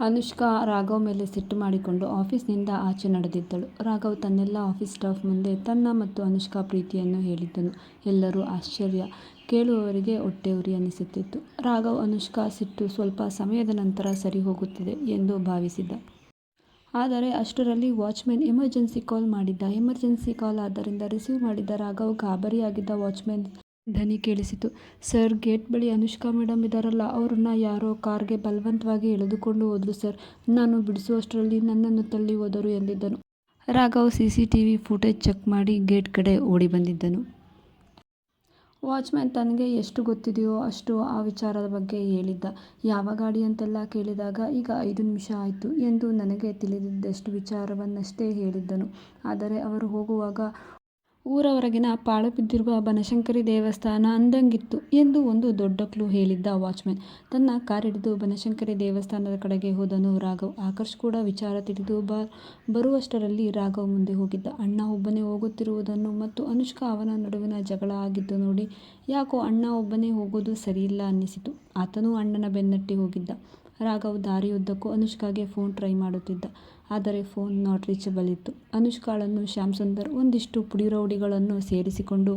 ಅನುಷ್ಕಾ ರಾಘವ್ ಮೇಲೆ ಸಿಟ್ಟು ಮಾಡಿಕೊಂಡು ಆಫೀಸ್ನಿಂದ ಆಚೆ ನಡೆದಿದ್ದಳು. ರಾಘವ್ ತನ್ನೆಲ್ಲ ಆಫೀಸ್ ಸ್ಟಾಫ್ ಮುಂದೆ ತನ್ನ ಮತ್ತು ಅನುಷ್ಕಾ ಪ್ರೀತಿಯನ್ನು ಹೇಳಿದ್ದನು. ಎಲ್ಲರೂ ಆಶ್ಚರ್ಯ. ಕೇಳುವವರಿಗೆ ಹೊಟ್ಟೆ ಉರಿ ಅನಿಸುತ್ತಿತ್ತು ರಾಘವ್, ಅನುಷ್ಕಾ, ಸಿಟ್ಟು ಸ್ವಲ್ಪ ಸಮಯದ ನಂತರ ಸರಿ ಹೋಗುತ್ತಿದೆ ಎಂದು ಭಾವಿಸಿದ್ದ. ಆದರೆ ಅಷ್ಟರಲ್ಲಿ ವಾಚ್ಮನ್ ಎಮರ್ಜೆನ್ಸಿ ಕಾಲ್ ಮಾಡಿದ್ದ. ಎಮರ್ಜೆನ್ಸಿ ಕಾಲ್ ಆದ್ದರಿಂದ ರಿಸೀವ್ ಮಾಡಿದ್ದ ರಾಘವ್ ಗಾಬರಿಯಾಗಿದ್ದ ವಾಚ್ಮನ್ ಧ್ವನಿ ಕೇಳಿಸಿತು. ಸರ್, ಗೇಟ್ ಬಳಿ ಅನುಷ್ಕಾ ಮೇಡಮ್ ಇದ್ದಾರಲ್ಲ ಅವ್ರನ್ನ ಯಾರೋ ಕಾರ್ಗೆ ಬಲವಂತವಾಗಿ ಎಳೆದುಕೊಂಡು ಹೋದ್ರು ಸರ್. ನಾನು ಬಿಡಿಸುವಷ್ಟರಲ್ಲಿ ನನ್ನನ್ನು ತಳ್ಳಿ ಹೋದರು ಎಂದಿದ್ದನು. Raghav C C T V footage check ಮಾಡಿ ಗೇಟ್ ಕಡೆ ಓಡಿ ಬಂದಿದ್ದನು. ವಾಚ್ಮ್ಯಾನ್ ತನಗೆ ಎಷ್ಟು ಗೊತ್ತಿದೆಯೋ ಅಷ್ಟು ಆ ವಿಚಾರದ ಬಗ್ಗೆ ಹೇಳಿದ್ದ. ಯಾವ ಗಾಡಿ ಅಂತೆಲ್ಲ ಕೇಳಿದಾಗ ಈಗ ಐದು ನಿಮಿಷ ಆಯಿತು ಎಂದು ನನಗೆ ತಿಳಿದಿದ್ದಷ್ಟು ವಿಚಾರವನ್ನಷ್ಟೇ ಹೇಳಿದ್ದನು. ಆದರೆ ಅವರು ಹೋಗುವಾಗ ಊರ ಹೊರಗಿನ ಪಾಳು ಬಿದ್ದಿರುವ ಬನಶಂಕರಿ ದೇವಸ್ಥಾನ ಅಂದಂಗಿತ್ತು ಎಂದು ಒಂದು ದೊಡ್ಡ ಕ್ಲೂ ಹೇಳಿದ್ದ ವಾಚ್ಮನ್. ತನ್ನ ಕಾರಿಡಿದು ಬನಶಂಕರಿ ದೇವಸ್ಥಾನದ ಕಡೆಗೆ ಹೋದನು ರಾಘವ್. ಆಕರ್ಷ್ ಕೂಡ ವಿಚಾರ ತಿಳಿದು ಬರುವಷ್ಟರಲ್ಲಿ ರಾಘವ್ ಮುಂದೆ ಹೋಗಿದ್ದ. ಅಣ್ಣ ಒಬ್ಬನೇ ಹೋಗುತ್ತಿರುವುದನ್ನು ಮತ್ತು ಅನುಷ್ಕಾ ಅವನ ನಡುವಿನ ಜಗಳ ಆಗಿದ್ದು ನೋಡಿ ಯಾಕೋ ಅಣ್ಣ ಒಬ್ಬನೇ ಹೋಗೋದು ಸರಿಯಿಲ್ಲ ಅನ್ನಿಸಿತು. ಆತನೂ ಅಣ್ಣನ ಬೆನ್ನಟ್ಟಿ ಹೋಗಿದ್ದ. ರಾಘವ್ ದಾರಿಯುದ್ದಕ್ಕೂ ಅನುಷ್ಕಾಗೆ ಫೋನ್ ಟ್ರೈ ಮಾಡುತ್ತಿದ್ದ. ಆದರೆ ಫೋನ್ ನಾಟ್ ರೀಚಬಲ್ ಇತ್ತು. ಅನುಷ್ಕಾಳನ್ನು, ಶ್ಯಾಮ್ಸುಂದರ್ ಒಂದಿಷ್ಟು ಪುಡಿರೌಡಿಗಳನ್ನು ಸೇರಿಸಿಕೊಂಡು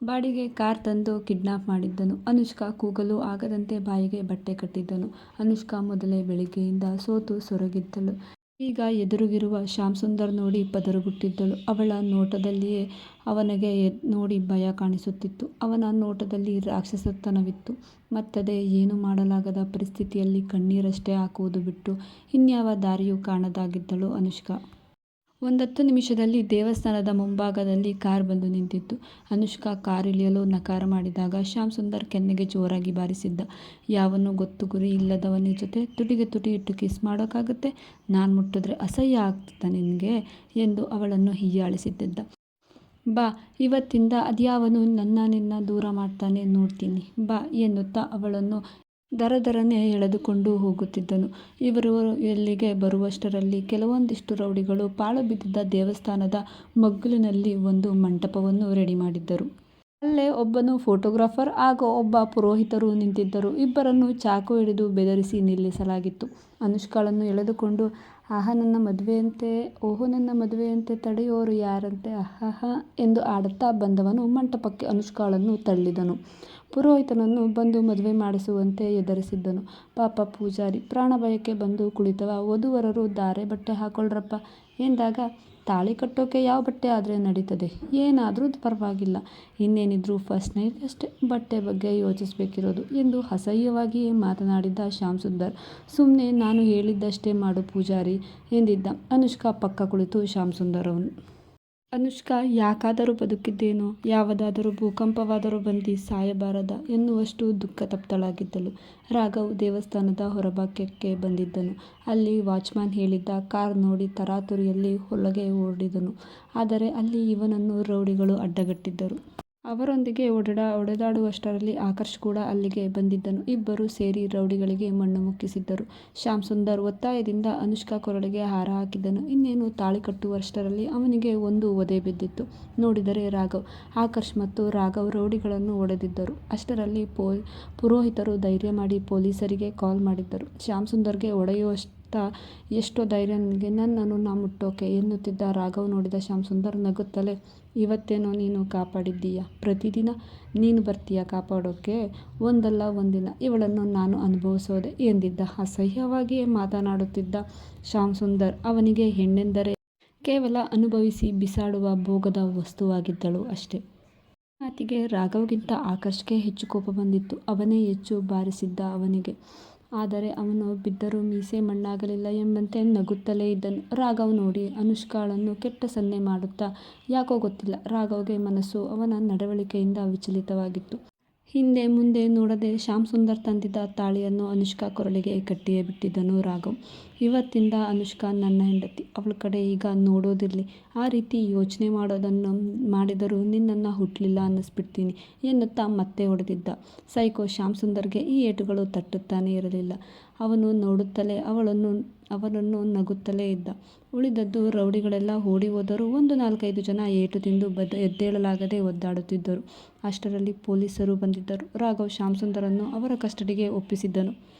ಬಾಡಿಗೆ ಕಾರ್ ತಂದು ಕಿಡ್ನಾಪ್ ಮಾಡಿದ್ದನು. ಅನುಷ್ಕಾ ಕೂಗಲು ಆಗದಂತೆ ಬಾಯಿಗೆ ಬಟ್ಟೆ ಕಟ್ಟಿದ್ದನು. ಅನುಷ್ಕಾ ಮೊದಲೇ ಬೆಳಿಗ್ಗೆಯಿಂದ ಸೋತು ಸೊರಗಿದ್ದಳು. ಈಗ ಎದುರಿಗಿರುವ ಶ್ಯಾಮ್ಸುಂದರ್ ನೋಡಿ ಪದರುಗುಟ್ಟಿದ್ದಳು. ಅವಳ ನೋಟದಲ್ಲಿಯೇ ಅವನಿಗೆ ನೋಡಿ ಭಯ ಕಾಣಿಸುತ್ತಿತ್ತು. ಅವನ ನೋಟದಲ್ಲಿ ರಾಕ್ಷಸತನವಿತ್ತು. ಮತ್ತದೇ ಏನು ಮಾಡಲಾಗದ ಪರಿಸ್ಥಿತಿಯಲ್ಲಿ ಕಣ್ಣೀರಷ್ಟೇ ಹಾಕುವುದು ಬಿಟ್ಟು ಇನ್ಯಾವ ದಾರಿಯೂ ಕಾಣದಾಗಿದ್ದಳು ಅನುಷ್ಕಾ. ಒಂದತ್ತು ನಿಮಿಷದಲ್ಲಿ ದೇವಸ್ಥಾನದ ಮುಂಭಾಗದಲ್ಲಿ ಕಾರ್ ಬಂದು ನಿಂತಿತ್ತು. ಅನುಷ್ಕಾ ಕಾರಿಳಿಯಲು ನಕಾರ ಮಾಡಿದಾಗ ಶ್ಯಾಮ್ ಸುಂದರ್ ಕೆನ್ನೆಗೆ ಜೋರಾಗಿ ಬಾರಿಸಿದ್ದ. ಯಾವನು ಗೊತ್ತು ಗುರಿ ಇಲ್ಲದವನ ಜೊತೆ ತುಟಿಗೆ ತುಟಿ ಇಟ್ಟು ಕಿಸ್ ಮಾಡೋಕ್ಕಾಗುತ್ತೆ ನಾನು ಮುಟ್ಟಿದ್ರೆ ಅಸಹ್ಯ ಆಗ್ತದೆ ನಿನಗೆ ಎಂದು ಅವಳನ್ನು ಹೀಯಾಳಿಸಿದ್ದ ಬಾ, ಇವತ್ತಿಂದ ಅದ್ಯಾವನು ನನ್ನ ನಿನ್ನ ದೂರ ಮಾಡ್ತಾನೆ ನೋಡ್ತೀನಿ ಬಾ, ಎನ್ನುತ್ತಾ ಅವಳನ್ನು ದರದರನೆ ಎಳೆದುಕೊಂಡು ಹೋಗುತ್ತಿದ್ದನು. ಇವರು ಎಲ್ಲಿಗೆ ಬರುವಷ್ಟರಲ್ಲಿ ಕೆಲವೊಂದಿಷ್ಟು ರೌಡಿಗಳು ಪಾಳು ಬಿದ್ದಿದ್ದ ದೇವಸ್ಥಾನದ ಮಗ್ಗುಲಿನಲ್ಲಿ ಒಂದು ಮಂಟಪವನ್ನು ರೆಡಿ ಮಾಡಿದ್ದರು. ಅಲ್ಲೇ ಒಬ್ಬನು ಫೋಟೋಗ್ರಾಫರ್ ಹಾಗೂ ಒಬ್ಬ ಪುರೋಹಿತರು ನಿಂತಿದ್ದರು. ಇಬ್ಬರನ್ನು ಚಾಕು ಹಿಡಿದು ಬೆದರಿಸಿ ನಿಲ್ಲಿಸಲಾಗಿತ್ತು. ಅನುಷ್ಕಾಳನ್ನು ಎಳೆದುಕೊಂಡು, ಆಹಾ, ನನ್ನ ಮದುವೆಯಂತೆ, ಓಹೋ, ನನ್ನ ಮದುವೆಯಂತೆ, ತಡೆಯೋರು ಯಾರಂತೆ ಅಹಹ ಎಂದು ಆಡುತ್ತಾ ಬಂದವನು ಮಂಟಪಕ್ಕೆ ಅನುಷ್ಕಾಳನ್ನು ತಳ್ಳಿದನು. ಪುರೋಹಿತನನ್ನು ಬಂದು ಮದುವೆ ಮಾಡಿಸುವಂತೆ ಹೆದರಿಸಿದ್ದನು. ಪಾಪ ಪೂಜಾರಿ ಪ್ರಾಣಭಯಕ್ಕೆ ಬಂದು ಕುಳಿತವ ವಧುವರರು ದಾರೆ ಬಟ್ಟೆ ಹಾಕೊಳ್ರಪ್ಪ ಎಂದಾಗ, ತಾಳಿ ಕಟ್ಟೋಕೆ ಯಾವ ಬಟ್ಟೆ ಆದರೆ ನಡೀತದೆ ಏನಾದರೂ ಪರವಾಗಿಲ್ಲ ಇನ್ನೇನಿದ್ರೂ ಫಸ್ಟ್ ನೈಟ್ ಅಷ್ಟೇ ಬಟ್ಟೆ ಬಗ್ಗೆ ಯೋಚಿಸಬೇಕಿರೋದು ಎಂದು ಅಸಹ್ಯವಾಗಿಯೇ ಮಾತನಾಡಿದ್ದ ಶ್ಯಾಮ್ಸುಂದರ್. ಸುಮ್ಮನೆ ನಾನು ಹೇಳಿದ್ದಷ್ಟೇ ಮಾಡು ಪೂಜಾರಿ, ಎಂದಿದ್ದ. ಅನುಷ್ಕಾ ಪಕ್ಕ ಕುಳಿತು ಶ್ಯಾಮ್ಸುಂದರನ್ನು ಅನುಷ್ಕಾ, ಯಾಕಾದರೂ ಬದುಕಿದ್ದೇನೋ, ಯಾವುದಾದರೂ ಭೂಕಂಪವಾದರೂ ಬಂದು ಸಾಯಬಾರದ ಎನ್ನುವಷ್ಟು ದುಃಖ ತಪ್ತಳಾಗಿದ್ದಳು ರಾಘವ್ ದೇವಸ್ಥಾನದ ಹೊರಭಾಗಕ್ಕೆ ಬಂದಿದ್ದನು. ಅಲ್ಲಿ ವಾಚ್ಮ್ಯಾನ್ ಹೇಳಿದ್ದ ಕಾರ್ ನೋಡಿ ತರಾತುರಿಯಲ್ಲಿ ಹೊಲಗೆ ಓಡಿದನು. ಆದರೆ ಅಲ್ಲಿ ಇವನನ್ನು ರೌಡಿಗಳು ಅಡ್ಡಗಟ್ಟಿದ್ದರು. ಅವರೊಂದಿಗೆ ಹೊಡೆದಾಡುವಷ್ಟರಲ್ಲಿ ಆಕರ್ಷ್ ಕೂಡ ಅಲ್ಲಿಗೆ ಬಂದಿದ್ದನು. ಇಬ್ಬರು ಸೇರಿ ರೌಡಿಗಳಿಗೆ ಮಣ್ಣು ಮುಕ್ಕಿಸಿದ್ದರು. ಶ್ಯಾಮ್ ಸುಂದರ್ ಒತ್ತಾಯದಿಂದ ಅನುಷ್ಕಾ ಕೊರಳಿಗೆ ಹಾರ ಹಾಕಿದ್ದನು. ಇನ್ನೇನು ತಾಳಿ ಕಟ್ಟುವಷ್ಟರಲ್ಲಿ ಅವನಿಗೆ ಒಂದು ಒದೆ ಬಿದ್ದಿತ್ತು. ನೋಡಿದರೆ ರಾಘವ್. ಆಕರ್ಷ್ ಮತ್ತು ರಾಘವ್ ರೌಡಿಗಳನ್ನು ಒಡೆದಿದ್ದರು ಅಷ್ಟರಲ್ಲಿ ಪುರೋಹಿತರು ಧೈರ್ಯ ಮಾಡಿ ಪೊಲೀಸರಿಗೆ ಕಾಲ್ ಮಾಡಿದ್ದರು. ಶ್ಯಾಮ್ಸುಂದರ್ಗೆ ಹೊಡೆಯುವಷ್ಟು ಎಷ್ಟೋ ಧೈರ್ಯ ನನಗೆ ನನ್ನನ್ನು ನಾ ಮುಟ್ಟೋಕೆ ಎನ್ನುತ್ತಿದ್ದ ರಾಘವ್ ನೋಡಿದ ಶ್ಯಾಮ್ ಸುಂದರ್ ನಗುತ್ತಲೇ, ಇವತ್ತೇನೋ ನೀನು ಕಾಪಾಡಿದ್ದೀಯ ಪ್ರತಿದಿನ ನೀನು ಬರ್ತೀಯ ಕಾಪಾಡೋಕೆ ಒಂದಲ್ಲ, ಒಂದಿನ ಇವಳನ್ನು ನಾನು ಅನುಭವಿಸೋದೆ, ಎಂದಿದ್ದ. ಅಸಹ್ಯವಾಗಿಯೇ ಮಾತನಾಡುತ್ತಿದ್ದ ಶ್ಯಾಮ್ ಸುಂದರ್ ಅವನಿಗೆ ಹೆಣ್ಣೆಂದರೆ ಕೇವಲ ಅನುಭವಿಸಿ ಬಿಸಾಡುವ ಭೋಗದ ವಸ್ತುವಾಗಿದ್ದಳು ಅಷ್ಟೇ. ಮಾತಿಗೆ ರಾಘವ್ಗಿಂತ ಆಕಾಶ್ಗೆ ಹೆಚ್ಚು ಕೋಪ ಬಂದಿತ್ತು. ಅವನೇ ಹೆಚ್ಚು ಬಾರಿಸಿದ್ದ ಅವನಿಗೆ. ಆದರೆ ಅವನು ಬಿದ್ದರೂ ಮೀಸೆ ಮಣ್ಣಾಗಲಿಲ್ಲ ಎಂಬಂತೆ ನಗುತ್ತಲೇ ಇದ್ದನು. ರಾಘವ್ ನೋಡಿ ಅನುಷ್ಕಾಳನ್ನು ಕೆಟ್ಟ ಸನ್ನೆ ಮಾಡುತ್ತಾ, ಯಾಕೋ ಗೊತ್ತಿಲ್ಲ ರಾಘವ್ಗೆ ಮನಸ್ಸು ಅವನ ನಡವಳಿಕೆಯಿಂದ ವಿಚಲಿತವಾಗಿತ್ತು. ಹಿಂದೆ ಮುಂದೆ ನೋಡದೆ ಶ್ಯಾಮ್ ಸುಂದರ್ ತಂದಿದ್ದ ತಾಳಿಯನ್ನು ಅನುಷ್ಕಾ ಕೊರಳಿಗೆ ಕಟ್ಟಿಯೇ ಬಿಟ್ಟಿದ್ದನು ರಾಘವ್. ಇವತ್ತಿಂದ ಅನುಷ್ಕಾ ನನ್ನ ಹೆಂಡತಿ. ಅವಳ ಕಡೆ ಈಗ ನೋಡೋದಿರಲಿ ಆ ರೀತಿ ಯೋಚನೆ ಮಾಡೋದನ್ನು ಮಾಡಿದರೂ ನಿನ್ನನ್ನು ಹುಟ್ಲಿಲ್ಲ ಅನ್ನಿಸ್ಬಿಡ್ತೀನಿ ಎನ್ನುತ್ತಾ ಮತ್ತೆ ಹೊಡೆದಿದ್ದ. ಸೈಕೋ ಶ್ಯಾಮ್ ಸುಂದರ್ಗೆ ಈ ಏಟುಗಳು ತಟ್ಟುತ್ತಾನೇ ಇರಲಿಲ್ಲ. ಅವನು ನೋಡುತ್ತಲೇ, ಅವಳನ್ನು, ಅವನನ್ನು ನಗುತ್ತಲೇ ಇದ್ದ. ಉಳಿದದ್ದು ರೌಡಿಗಳೆಲ್ಲ ಓಡಿ ಹೋದರೂ ಒಂದು ನಾಲ್ಕೈದು ಜನ ಏಟು ತಿಂದು ಎದ್ದೇಳಲಾಗದೆ ಒದ್ದಾಡುತ್ತಿದ್ದರು. ಅಷ್ಟರಲ್ಲಿ ಪೊಲೀಸರು ಬಂದಿದ್ದರು. ರಾಘವ್ ಶ್ಯಾಮ್ಸುಂದರನ್ನು ಅವರ ಕಸ್ಟಡಿಗೆ ಒಪ್ಪಿಸಿದ್ದನು.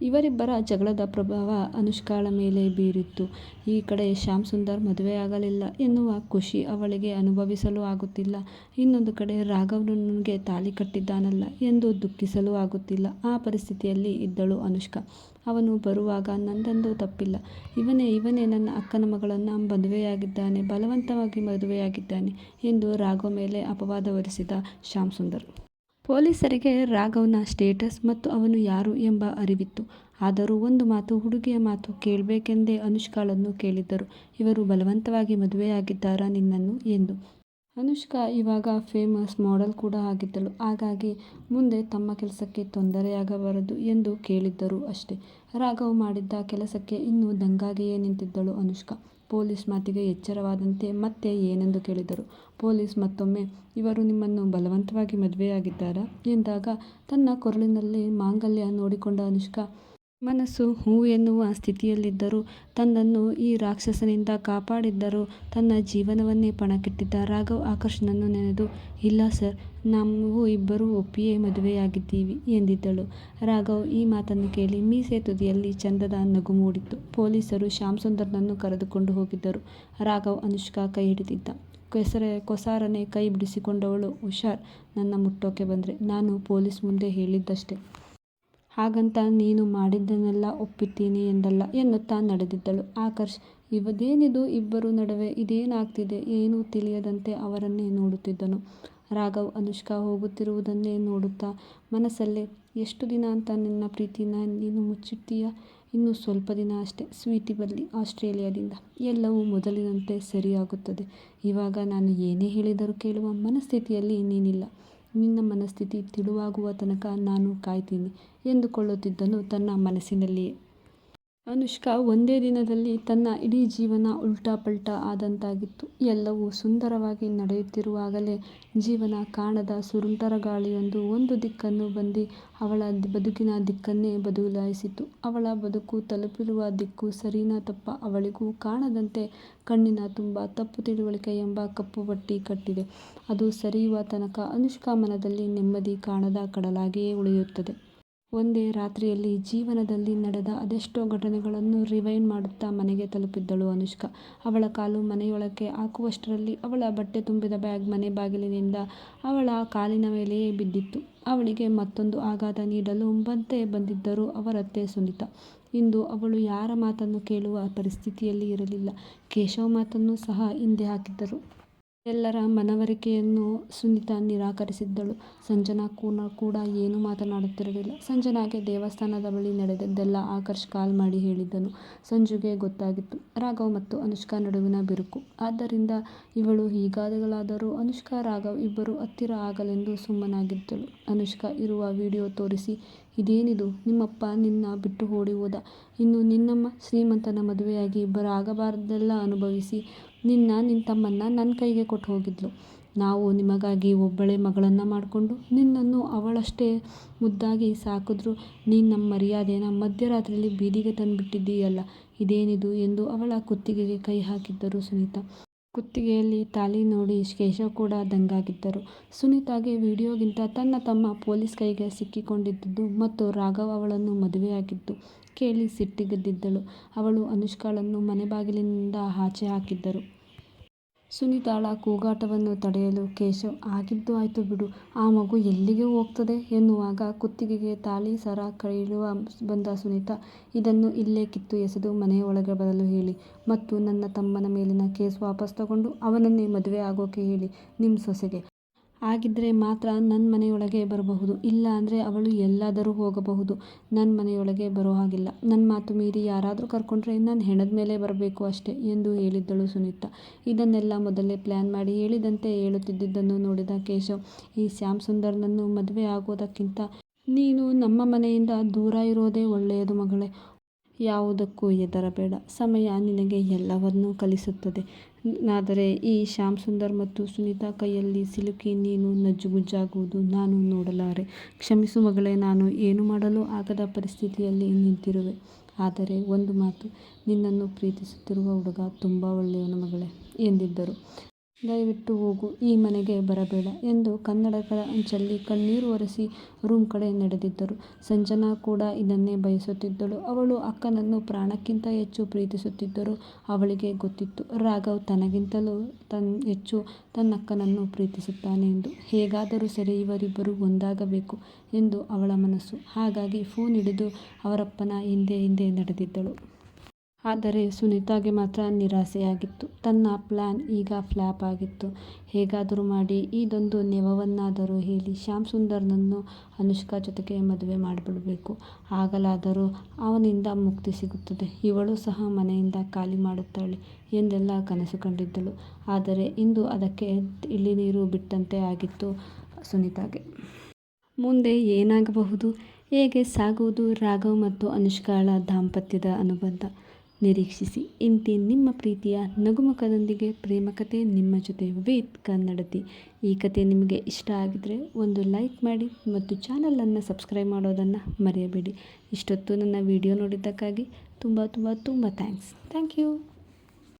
ಇವರಿಬ್ಬರ ಜಗಳದ ಪ್ರಭಾವ ಅನುಷ್ಕಾಳ ಮೇಲೆ ಬೀರಿತ್ತು. ಈ ಕಡೆ ಶ್ಯಾಮ್ ಸುಂದರ್ ಮದುವೆಯಾಗಲಿಲ್ಲ ಎನ್ನುವ ಖುಷಿ ಅವಳಿಗೆ ಅನುಭವಿಸಲು ಆಗುತ್ತಿಲ್ಲ. ಇನ್ನೊಂದು ಕಡೆ ರಾಘವನಿಗೆ ತಾಳಿ ಕಟ್ಟಿದ್ದಾನಲ್ಲ ಎಂದು ದುಃಖಿಸಲು ಆಗುತ್ತಿಲ್ಲ. ಆ ಪರಿಸ್ಥಿತಿಯಲ್ಲಿ ಇದ್ದಳು ಅನುಷ್ಕಾ. ಅವನು ಬರುವಾಗ ನಂದಂದು ತಪ್ಪಿಲ್ಲ. ಇವನೇ ಇವನೇ ನನ್ನ ಅಕ್ಕನ ಮಗಳನ್ನು ಮದುವೆಯಾಗಿದ್ದಾನೆ, ಬಲವಂತವಾಗಿ ಮದುವೆಯಾಗಿದ್ದಾನೆ ಎಂದು ರಾಘವ್ ಮೇಲೆ ಅಪವಾದ ಹೊರಿಸಿದ ಶ್ಯಾಮ್ ಸುಂದರ್. ಪೊಲೀಸರಿಗೆ ರಾಘವ್ನ ಸ್ಟೇಟಸ್ ಮತ್ತು ಅವನು ಯಾರು ಎಂಬ ಅರಿವಿತ್ತು. ಆದರೂ ಒಂದು ಮಾತು ಹುಡುಗಿಯ ಮಾತು ಕೇಳಬೇಕೆಂದೇ ಅನುಷ್ಕಾಳನ್ನು ಕೇಳಿದ್ದರು. ಇವರು ಬಲವಂತವಾಗಿ ಮದುವೆಯಾಗಿದ್ದಾರಾ ನಿನ್ನನ್ನು ಎಂದು. ಅನುಷ್ಕಾ ಇವಾಗ ಫೇಮಸ್ ಮಾಡೆಲ್ ಕೂಡ ಆಗಿದ್ದಳು. ಹಾಗಾಗಿ ಮುಂದೆ ತಮ್ಮ ಕೆಲಸಕ್ಕೆ ತೊಂದರೆಯಾಗಬಾರದು ಎಂದು ಕೇಳಿದ್ದರು ಅಷ್ಟೇ. ರಾಘವ್ ಮಾಡಿದ್ದ ಕೆಲಸಕ್ಕೆ ಇನ್ನೂ ದಂಗಾಗಿಯೇ ನಿಂತಿದ್ದಳು ಅನುಷ್ಕಾ. ಪೊಲೀಸ್ ಮಾತಿಗೆ ಎಚ್ಚರವಾದಂತೆ ಮತ್ತೆ ಏನೆಂದು ಕೇಳಿದರು. ಪೊಲೀಸ್ ಮತ್ತೊಮ್ಮೆ, ಇವರು ನಿಮ್ಮನ್ನು ಬಲವಂತವಾಗಿ ಮದುವೆಯಾಗಿದ್ದಾರಾ ಎಂದಾಗ, ತನ್ನ ಕೊರಳಿನಲ್ಲಿ ಮಾಂಗಲ್ಯ ನೋಡಿಕೊಂಡ ಅನುಷ್ಕಾ ಮನಸ್ಸು ಹೂ ಎನ್ನುವ ಸ್ಥಿತಿಯಲ್ಲಿದ್ದರೂ ತನ್ನನ್ನು ಈ ರಾಕ್ಷಸನಿಂದ ಕಾಪಾಡಿದ್ದರೂ ತನ್ನ ಜೀವನವನ್ನೇ ಪಣಕ್ಕಿಟ್ಟಿದ್ದ ರಾಘವ್ ಆಕರ್ಷನನ್ನು ನೆನೆದು ಇಲ್ಲ ಸರ್, ನಾವು ಇಬ್ಬರೂ ಒಪ್ಪಿಯೇ ಮದುವೆಯಾಗಿದ್ದೀವಿ ಎಂದಿದ್ದಳು. ರಾಘವ್ ಈ ಮಾತನ್ನು ಕೇಳಿ ಮೀಸೆ ತುದಿಯಲ್ಲಿ ಚಂದದ ನಗು ಮೂಡಿತ್ತು. ಪೊಲೀಸರು ಶ್ಯಾಮ್ ಸುಂದರ್ನನ್ನು ಕರೆದುಕೊಂಡು ಹೋಗಿದ್ದರು. ರಾಘವ್ ಅನುಷ್ಕಾ ಕೈ ಹಿಡಿದಿದ್ದ. ಕೊಸಾರನೆ ಕೈ ಬಿಡಿಸಿಕೊಂಡವಳು ಹುಷಾರ್ ನನ್ನ ಮುಟ್ಟೋಕೆ ಬಂದರೆ ನಾನು ಪೊಲೀಸ್ ಮುಂದೆ ಹೇಳಿದ್ದಷ್ಟೇ. ಹಾಗಂತ ನೀನು ಮಾಡಿದ್ದನ್ನೆಲ್ಲ ಒಪ್ಪುತ್ತೀನಿ ಎಂದಲ್ಲ, ಎನ್ನುತ್ತಾ ನಡೆದಿದ್ದಳು. ಆಕರ್ಷ್, ಇವದೇನಿದು ಇಬ್ಬರು ನಡುವೆ ಇದೇನಾಗ್ತಿದೆ ಏನೂ ತಿಳಿಯದಂತೆ ಅವರನ್ನೇ ನೋಡುತ್ತಿದ್ದನು. ರಾಘವ್, ಅನುಷ್ಕಾ ಹೋಗುತ್ತಿರುವುದನ್ನೇ ನೋಡುತ್ತಾ ಮನಸ್ಸಲ್ಲೇ, ಎಷ್ಟು ದಿನ ಅಂತ ನಿನ್ನ ಪ್ರೀತಿನ ನೀನು ಮುಚ್ಚಿಟ್ಟೀಯ ಇನ್ನು ಸ್ವಲ್ಪ ದಿನ ಅಷ್ಟೇ ಸ್ವೀಟಿ ಬರ್ಲಿ ಆಸ್ಟ್ರೇಲಿಯಾದಿಂದ. ಎಲ್ಲವೂ ಮೊದಲಿನಂತೆ ಸರಿಯಾಗುತ್ತದೆ ಇವಾಗ ನಾನು ಏನೇ ಹೇಳಿದರೂ ಕೇಳುವ ಮನಸ್ಥಿತಿಯಲ್ಲಿ ನೀನಿಲ್ಲ. ನಿನ್ನ ಮನಸ್ಥಿತಿ ತಿಳಿವಾಗುವ ತನಕ ನಾನು ಕಾಯ್ತೀನಿ ಎಂದುಕೊಳ್ಳುತ್ತಿದ್ದನು ತನ್ನ ಮನಸ್ಸಿನಲ್ಲಿಯೇ. ಅನುಷ್ಕಾ ಒಂದೇ ದಿನದಲ್ಲಿ ತನ್ನ ಇಡೀ ಜೀವನ ಉಲ್ಟಾ ಪಲ್ಟಾ ಆದಂತಾಗಿತ್ತು. ಎಲ್ಲವೂ ಸುಂದರವಾಗಿ ನಡೆಯುತ್ತಿರುವಾಗಲೇ ಜೀವನ ಕಾಣದ ಸುಂಟರಗಾಳಿಯೊಂದು ಒಂದು ದಿಕ್ಕನ್ನು ಬಂದು ಅವಳ ಬದುಕಿನ ದಿಕ್ಕನ್ನೇ ಬದಲಾಯಿಸಿತು. ಅವಳ ಬದುಕು ತಲುಪಿರುವ ದಿಕ್ಕು ಸರಿನಾ ತಪ್ಪ ಅವಳಿಗೂ ಕಾಣದಂತೆ ಕಣ್ಣಿನ ತುಂಬ ತಪ್ಪು ತಿಳುವಳಿಕೆ ಎಂಬ ಕಪ್ಪು ಬಟ್ಟಿ ಕಟ್ಟಿದೆ. ಅದು ಸರಿಯುವ ತನಕ ಅನುಷ್ಕಾ ಮನದಲ್ಲಿ ನೆಮ್ಮದಿ ಕಾಣದ ಕಡಲಾಗಿಯೇ ಉಳಿಯುತ್ತದೆ. ಒಂದೇ ರಾತ್ರಿಯಲ್ಲಿ ಜೀವನದಲ್ಲಿ ನಡೆದ ಅದೆಷ್ಟೋ ಘಟನೆಗಳನ್ನು ರಿವೈಂಡ್ ಮಾಡುತ್ತಾ ಮನೆಗೆ ತಲುಪಿದ್ದಳು ಅನುಷ್ಕಾ. ಅವಳ ಕಾಲು ಮನೆಯೊಳಕ್ಕೆ ಹಾಕುವಷ್ಟರಲ್ಲಿ ಅವಳ ಬಟ್ಟೆ ತುಂಬಿದ ಬ್ಯಾಗ್ ಮನೆ ಬಾಗಿಲಿನಿಂದ ಅವಳ ಕಾಲಿನ ಮೇಲೆಯೇ ಬಿದ್ದಿತ್ತು. ಅವಳಿಗೆ ಮತ್ತೊಂದು ಆಘಾತ ನೀಡಲು ಬಂತೆ ಬಂದಿದ್ದರು ಅವರತ್ತೆ ಸುನೀತಾ. ಇಂದು ಅವಳು ಯಾರ ಮಾತನ್ನು ಕೇಳುವ ಪರಿಸ್ಥಿತಿಯಲ್ಲಿ ಇರಲಿಲ್ಲ. ಕೇಶವ್ ಮಾತನ್ನು ಸಹ ಹಿಂದೆ ಹಾಕಿದ್ದರು. ಎಲ್ಲರ ಮನವರಿಕೆಯನ್ನು ಸುನೀತಾ ನಿರಾಕರಿಸಿದ್ದಳು. ಸಂಜನಾ ಕೂಡ ಏನೂ ಮಾತನಾಡುತ್ತಿರಲಿಲ್ಲ. ಸಂಜನಾಗೆ ದೇವಸ್ಥಾನದ ಬಳಿ ನಡೆದದ್ದೆಲ್ಲ ಆಕರ್ಷ್ ಕಾಲ್ ಮಾಡಿ ಹೇಳಿದ್ದನು. ಸಂಜುಗೆ ಗೊತ್ತಾಗಿತ್ತು ರಾಘವ್ ಮತ್ತು ಅನುಷ್ಕಾ ನಡುವಿನ ಬಿರುಕು. ಆದ್ದರಿಂದ ಇವಳು ಹೀಗಾದಳಾದರೂ ಅನುಷ್ಕಾ, ರಾಘವ್ ಇಬ್ಬರು ಹತ್ತಿರ ಆಗಲೆಂದು ಸುಮ್ಮನಾಗಿದ್ದಳು. ಅನುಷ್ಕಾ ಇರುವ ವಿಡಿಯೋ ತೋರಿಸಿ ಇದೇನಿದು ನಿಮ್ಮಪ್ಪ ನಿನ್ನ ಬಿಟ್ಟು ಓಡಿ ಹೋದ. ಇನ್ನು ನಿನ್ನಮ್ಮ ಶ್ರೀಮಂತನ ಮದುವೆಯಾಗಿ ಆಗಬಾರದ್ದೆಲ್ಲ ಅನುಭವಿಸಿ ನಿನ್ನ ನಿನ್ನ ತಮ್ಮನ್ನ ನನ್ನ ಕೈಗೆ ಕೊಟ್ಟು ಹೋಗಿದ್ಲು. ನಾವು ನಿಮಗಾಗಿ ಒಬ್ಬಳೇ ಮಗಳನ್ನು ಮಾಡಿಕೊಂಡು ನಿನ್ನನ್ನು ಅವಳಷ್ಟೇ ಮುದ್ದಾಗಿ ಸಾಕಿದ್ರು ನೀನು ನಮ್ಮ ಮರ್ಯಾದೆನ ಮಧ್ಯರಾತ್ರಿಯಲ್ಲಿ ಬೀದಿಗೆ ತಂದುಬಿಟ್ಟಿದ್ದೀಯಲ್ಲ ಇದೇನಿದು ಎಂದು ಅವಳ ಕುತ್ತಿಗೆಗೆ ಕೈ ಹಾಕಿದ್ದರು ಸುನೀತಾ. ಕುತ್ತಿಗೆಯಲ್ಲಿ ತಾಳಿ ನೋಡಿ ಕೇಶವ್ ಕೂಡ ದಂಗಾಗಿದ್ದರು. ಸುನೀತಾಗೆ ವಿಡಿಯೋಗಿಂತ ತನ್ನ ತಮ್ಮ ಪೊಲೀಸ್ ಕೈಗೆ ಸಿಕ್ಕಿಕೊಂಡಿದ್ದುದು ಮತ್ತು ರಾಘವ್ ಅವಳನ್ನು ಮದುವೆಯಾಗಿದ್ದು ಕೇಳಿ ಸಿಟ್ಟಿಗೆದ್ದಿದ್ದಳು. ಅವಳು ಅನುಷ್ಕಾಳನ್ನು ಮನೆ ಬಾಗಿಲಿನಿಂದ ಆಚೆ ಹಾಕಿದ್ದರು. ಸುನೀತಾಳ ಕೂಗಾಟವನ್ನು ತಡೆಯಲು ಕೇಶವ್ ಆಗಿದ್ದು ಆಯ್ತು ಬಿಡು, ಆ ಮಗು ಎಲ್ಲಿಗೆ ಹೋಗ್ತದೆ ಎನ್ನುವಾಗ ಕುತ್ತಿಗೆಗೆ ತಾಳಿ ಸರ ಕೈಯ್ಯಲು ಬಂದ ಸುನೀತಾ ಇದನ್ನು ಇಲ್ಲೇ ಕಿತ್ತು ಎಸೆದು ಮನೆಯ ಒಳಗೆ ಬರಲು ಹೇಳಿ ಮತ್ತು ನನ್ನ ತಮ್ಮನ ಮೇಲಿನ ಕೇಸ್ ವಾಪಸ್ ತಗೊಂಡು ಅವನನ್ನೇ ಮದುವೆ ಆಗೋಕೆ ಹೇಳಿ ನಿಮ್ಮ ಸೊಸೆಗೆ. ಹಾಗಿದ್ರೆ ಮಾತ್ರ ನನ್ನ ಮನೆಯೊಳಗೆ ಬರಬಹುದು. ಇಲ್ಲ ಅಂದ್ರೆ ಅವಳು ಎಲ್ಲಾದರೂ ಹೋಗಬಹುದು. ನನ್ನ ಮನೆಯೊಳಗೆ ಬರೋ ಹಾಗಿಲ್ಲ. ನನ್ನ ಮಾತು ಮೀರಿ ಯಾರಾದರೂ ಕರ್ಕೊಂಡ್ರೆ ನಾನು ಹೆಣದ ಮೇಲೆ ಬರಬೇಕು ಅಷ್ಟೇ ಎಂದು ಹೇಳಿದ್ದಳು ಸುನೀತಾ. ಇದನ್ನೆಲ್ಲ ಮೊದಲೇ ಪ್ಲಾನ್ ಮಾಡಿ ಹೇಳಿದಂತೆ ಹೇಳುತ್ತಿದ್ದುದನ್ನು ನೋಡಿದ ಕೇಶವ್, ಈ ಶ್ಯಾಮ್ ಸುಂದರ್ನನ್ನು ಮದುವೆ ಆಗೋದಕ್ಕಿಂತ ನೀನು ನಮ್ಮ ಮನೆಯಿಂದ ದೂರ ಇರೋದೇ ಒಳ್ಳೆಯದು ಮಗಳೇ. ಯಾವುದಕ್ಕೂ ಹೆದರಬೇಡ. ಸಮಯ ನಿನಗೆ ಎಲ್ಲವನ್ನೂ ಕಲಿಸುತ್ತದೆ. ಆದರೆ ಈ ಶ್ಯಾಮ್ ಸುಂದರ್ ಮತ್ತು ಸುನೀತಾ ಕೈಯಲ್ಲಿ ಸಿಲುಕಿ ನೀನು ನಜ್ಜುಗುಜ್ಜಾಗುವುದು ನಾನು ನೋಡಲಾರೆ. ಕ್ಷಮಿಸು ಮಗಳೇ ನಾನು ಏನು ಮಾಡಲು ಆಗದ ಪರಿಸ್ಥಿತಿಯಲ್ಲಿ ನಿಂತಿರುವೆ. ಆದರೆ ಒಂದು ಮಾತು, ನಿನ್ನನ್ನು ಪ್ರೀತಿಸುತ್ತಿರುವ ಹುಡುಗ ತುಂಬ ಒಳ್ಳೆಯವನು ಮಗಳೇ ಎಂದಿದ್ದರು. ದಯವಿಟ್ಟು ಹೋಗು, ಈ ಮನೆಗೆ ಬರಬೇಡ ಎಂದು ಕನ್ನಡಕದ ಅಂಚಲ್ಲಿ ಕಣ್ಣೀರು ಒರೆಸಿ ರೂಮ್ ಕಡೆ ನಡೆದಿದ್ದರು. ಸಂಜನಾ ಕೂಡ ಇದನ್ನೇ ಬಯಸುತ್ತಿದ್ದಳು. ಅವಳು ಅಕ್ಕನನ್ನು ಪ್ರಾಣಕ್ಕಿಂತ ಹೆಚ್ಚು ಪ್ರೀತಿಸುತ್ತಿದ್ದರು. ಅವಳಿಗೆ ಗೊತ್ತಿತ್ತು ರಾಘವ್ ತನಗಿಂತಲೂ ಹೆಚ್ಚು ತನ್ನಕ್ಕನನ್ನು ಪ್ರೀತಿಸುತ್ತಾನೆ ಎಂದು. ಹೇಗಾದರೂ ಸರಿ ಇವರಿಬ್ಬರು ಒಂದಾಗಬೇಕು ಎಂದು ಅವಳ ಮನಸ್ಸು. ಹಾಗಾಗಿ ಫೋನ್ ಹಿಡಿದು ಅವರಪ್ಪನ ಹಿಂದೆ ಹಿಂದೆ ನಡೆದಿದ್ದಳು. ಆದರೆ ಸುನೀತಾಗೆ ಮಾತ್ರ ನಿರಾಸೆಯಾಗಿತ್ತು. ತನ್ನ ಪ್ಲ್ಯಾನ್ ಈಗ ಫ್ಲ್ಯಾಪ್ ಆಗಿತ್ತು. ಹೇಗಾದರೂ ಮಾಡಿ ಇದೊಂದು ನೆವವನ್ನಾದರೂ ಹೇಳಿ ಶ್ಯಾಮ್ ಸುಂದರ್ನನ್ನು ಅನುಷ್ಕಾ ಜೊತೆಗೆ ಮದುವೆ ಮಾಡಿಬಿಡಬೇಕು. ಆಗಲಾದರೂ ಅವನಿಂದ ಮುಕ್ತಿ ಸಿಗುತ್ತದೆ. ಇವಳು ಸಹ ಮನೆಯಿಂದ ಖಾಲಿ ಮಾಡುತ್ತಾಳೆ ಎಂದೆಲ್ಲ ಕನಸು ಕಂಡಿದ್ದಳು. ಆದರೆ ಇಂದು ಅದಕ್ಕೆ ಎಳ್ಳುನೀರು ಬಿಟ್ಟಂತೆ ಆಗಿತ್ತು ಸುನೀತಾಗೆ. ಮುಂದೆ ಏನಾಗಬಹುದು? ಹೇಗೆ ಸಾಗುವುದು ರಾಘವ್ ಮತ್ತು ಅನುಷ್ಕಾಳ ದಾಂಪತ್ಯದ ಅನುಬಂಧ? ನಿರೀಕ್ಷಿಸಿ. ಇಂತಿ ನಿಮ್ಮ ಪ್ರೀತಿಯ ನಗುಮುಖದೊಂದಿಗೆ ಪ್ರೇಮಕಥೆ ನಿಮ್ಮ ಜೊತೆ ವಿತ್ ಕನ್ನಡತಿ. ಈ ಕತೆ ನಿಮಗೆ ಇಷ್ಟ ಆಗಿದ್ರೆ ಒಂದು ಲೈಕ್ ಮಾಡಿ ಮತ್ತು ಚಾನಲನ್ನು ಸಬ್ಸ್ಕ್ರೈಬ್ ಮಾಡೋದನ್ನು ಮರೆಯಬೇಡಿ. ಇಷ್ಟೊತ್ತು ನನ್ನ ವಿಡಿಯೋ ನೋಡಿದ್ದಕ್ಕಾಗಿ ತುಂಬ ತುಂಬ ತುಂಬ ಥ್ಯಾಂಕ್ಸ್. Thank you